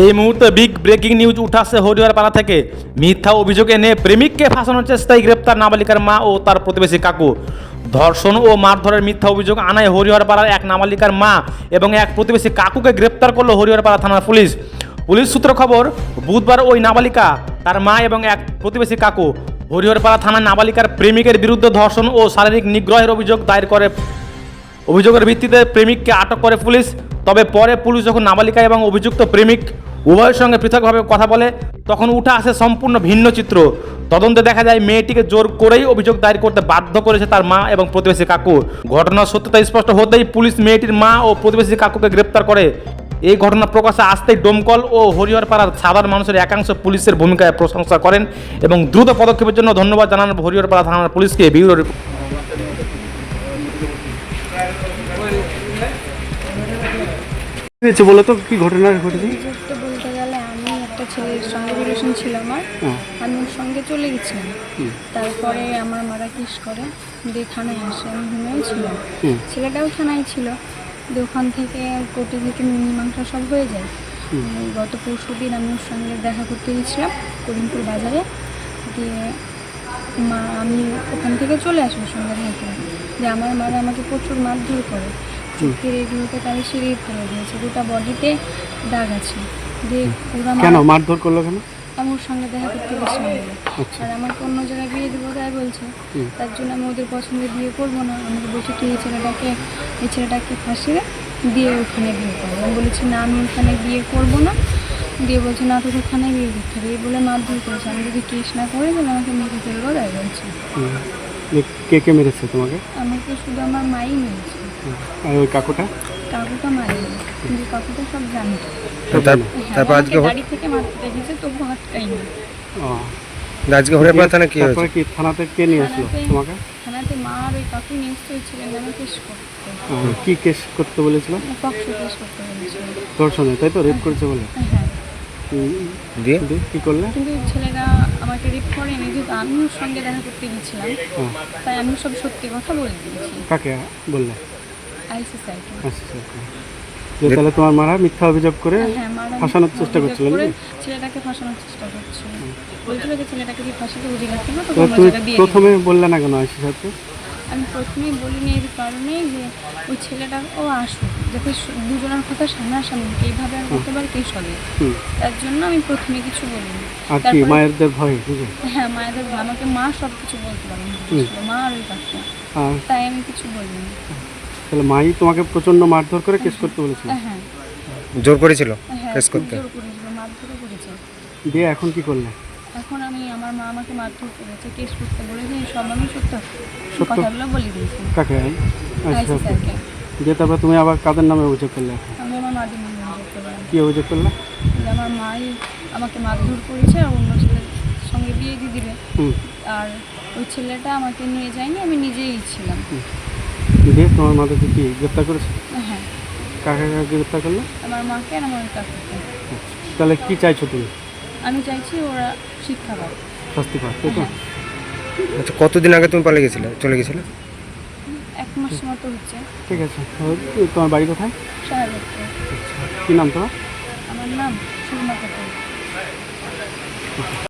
এই মুহূর্তে big breaking news উঠাচ্ছে হরিহর পাড়া থেকে। মিথ্যা অভিযোগ এনে প্রেমিককে ফাঁসানোর চেষ্টায় গ্রেপ্তার নাবালিকার মা ও তার প্রতিবেশী কাকু। ধর্ষণ ও মারধরের মিথ্যা অভিযোগ আনায় হরিহর পাড়ার এক নাবালিকার মা এবং এক প্রতিবেশী কাকুকে গ্রেপ্তার করল হরিহর পাড়া থানার পুলিশ। পুলিশ সূত্র খবর, বুধবার ওই নাবালিকা, তার মা এবং এক প্রতিবেশী কাকু হরিহরপাড়া থানার নাবালিকার প্রেমিকের বিরুদ্ধে ধর্ষণ ও শারীরিক নিগ্রহের অভিযোগ দায়ের করে অভিযোগের ভিত্তিতে প্রেমিককে আটক করে পুলিশ। তবে পরে পুলিশ যখন নাবালিকা এবং অভিযুক্ত প্রেমিক উভয়ের সঙ্গে পৃথকভাবে কথা বলে, তখন উঠে আসে সম্পূর্ণ ভিন্ন চিত্র। তদন্তে দেখা যায় মেয়েটিকে জোর করেই অভিযোগ দায়ের করতে বাধ্য করেছে তার মা এবং প্রতিবেশী কাকু। ঘটনার সত্যতা স্পষ্ট হতেই পুলিশ মেয়েটির মা ও প্রতিবেশী কাকুকে গ্রেপ্তার করে। এই ঘটনা প্রকাশে আসতেই ডোমকল ও হরিহরপাড়ার সাধারণ মানুষের একাংশ পুলিশের ভূমিকায় প্রশংসা করেন এবং দ্রুত পদক্ষেপের জন্য ধন্যবাদ জানান হরিহরপাড়া থানার পুলিশকে ব্যুরো হয়েছে বলো তো কি ঘটনা ঘটেছে? বলতে গেলে আমি একটা ছেলের সঙ্গে রিলেশন ছিল আমার। আমি ওর সঙ্গে চলে গেছিলাম। তারপরে আমার মারা কিস করে দিয়ে থানায় আসে আমি ঘুমিয়েও ছিলাম। ছেলেটাও থানায় ছিল। দিয়ে ওখান থেকে কোর্টে থেকে মীমাংসা সব হয়ে যায়। গত পরশু দিন আমি ওর সঙ্গে দেখা করতে গেছিলাম করিমপুর বাজারে। দিয়ে মা আমি ওখান থেকে চলে আসি ওর সঙ্গে দেখা করে যে আমার মারা আমাকে প্রচুর মারধর করে। চোখের এগুলোতে তারা সিঁড়িয়ে ফেলে দিয়েছে গোটা বডিতে দাগ আছে। দিয়ে ওরা কেন? মারধর করল কেন? আমি ওর সঙ্গে দেখা করতে গেছিলাম। আচ্ছা। আর আমাকে অন্য জায়গায় বিয়ে দেবো তাই বলছে। তার জন্য আমি ওদের পছন্দের বিয়ে করব না। আমাকে বলছে কি এই ছেলেটাকে এই ছেলেটাকে ফাঁসিয়ে দিয়ে ওখানে বিয়ে করব আমি বলেছি না আমি ওখানে বিয়ে করব না। দিয়ে বলছে না তোকে ওখানে বিয়ে করতে হবে। এই বলে মারধর করেছে। আমি যদি কেস না করে তাহলে আমাকে মেরে ফেলব তাই বলছে। কে কে মেরেছে তোমাকে? আমাকে শুধু আমার মাই হুম। আর ওই কাকুটা? কাকুটা মারিনি কিন্তু কাকুটা সব জানে? হ্যাঁ, তারপর আজকে গাড়ি থেকে মারতে দেখেছে তবু আটকাইনি ও। আজকে হরিয়াপাড়া থানা কি তারপরে হয়েছে? কি থানাতে কে নিয়ে আসলো তোমাকে? থানাতে মা আর ওই কাকু নিশ্চয়ই ছিলেন আমি কেস করতে। কি কেস করতে বলেছিল? পক্ষ কেস করতে বলেছিল। ধর্ষণে তাই তো? রেপ করেছে বলে? হ্যাঁ হুম। দিয়ে? কি করলে? কিন্তু ছেলেরা আমাকে রিপ করেনি যেহেতু আমি ওর সঙ্গে দেখা করতে গেছিলাম হ্যাঁ। তাই আমি সব সত্যি কথা বলে দিয়েছি। কাকে বললে? যে তাহলে তোমার মারা মিথ্যা অভিযোগ করে হ্যাঁ ফাঁসানোর চেষ্টা করছিল ছেলেটাকে ফাঁসানোর চেষ্টা করছিল বলছিল যে ছেলেটাকে ফাঁসিতে বুঝে না তো প্রথমে বললে না কেন আইসি সাথে আমি প্রথমেই বলিনি এর কারণে যে ওই ছেলেটা ও আসুক। যাতে দুজনের কথা সামনাসামনি। এইভাবে আর করতে পারে কেস হবে হুম। তার জন্য আমি প্রথমে কিছু বলিনি। আর কি মায়েরদের ভয় হ্যাঁ মায়েদের আমাকে মা সব কিছু বলতে পারেন। মা আর ওই কাকু তাই আমি কিছু বলিনি। তাহলে মাই তোমাকে প্রচণ্ড মারধর করে কেস করতে বলেছিল। হ্যাঁ জোর করেছিল হ্যাঁ কেস খুব করতে? জোর করেছিল মারধরও করেছে। দিয়ে এখন কি করলে? এখন আমি আমার মা আমাকে মারধর করেছে কেস করতে বলেছে এই সব আমি সত্য সত্য? কথাগুলো বলে দিয়েছি। কাকে? আচ্ছা আইসি স্যারকে দিয়ে তারপর তুমি আবার কাদের নামে অভিযোগ করলে? আমি আমার মাদের নামে অভিযোগ করলাম। কি অভিযোগ করলে? যে আমার মাই আমাকে মারধর করেছে আর অন্য ছেলের সঙ্গে বিয়ে দিয়ে দিবে। হুম। আর ওই ছেলেটা আমাকে নিয়ে যায়নি আমি নিজেই ছিলাম। দিয়ে তোমার মাদেরকে কি গ্রেপ্তার করেছে? হ্যাঁ। কাকে কাকে গ্রেপ্তার করলে? আমার মাকে আর আমার কাকুকে। তাহলে কি চাইছো তুমি? আমি চাইছি ওরা শিক্ষা পায় শাস্তি পাও তাই তো? আচ্ছা কতদিন আগে তুমি পালিয়ে গেছিলে? চলে গেছিলে? এক মাস মতো হচ্ছে। ঠিক আছে। তোমার বাড়ি কোথায়? সাহায্য কী নাম তোমার? আমার নাম সুরমা খাতুন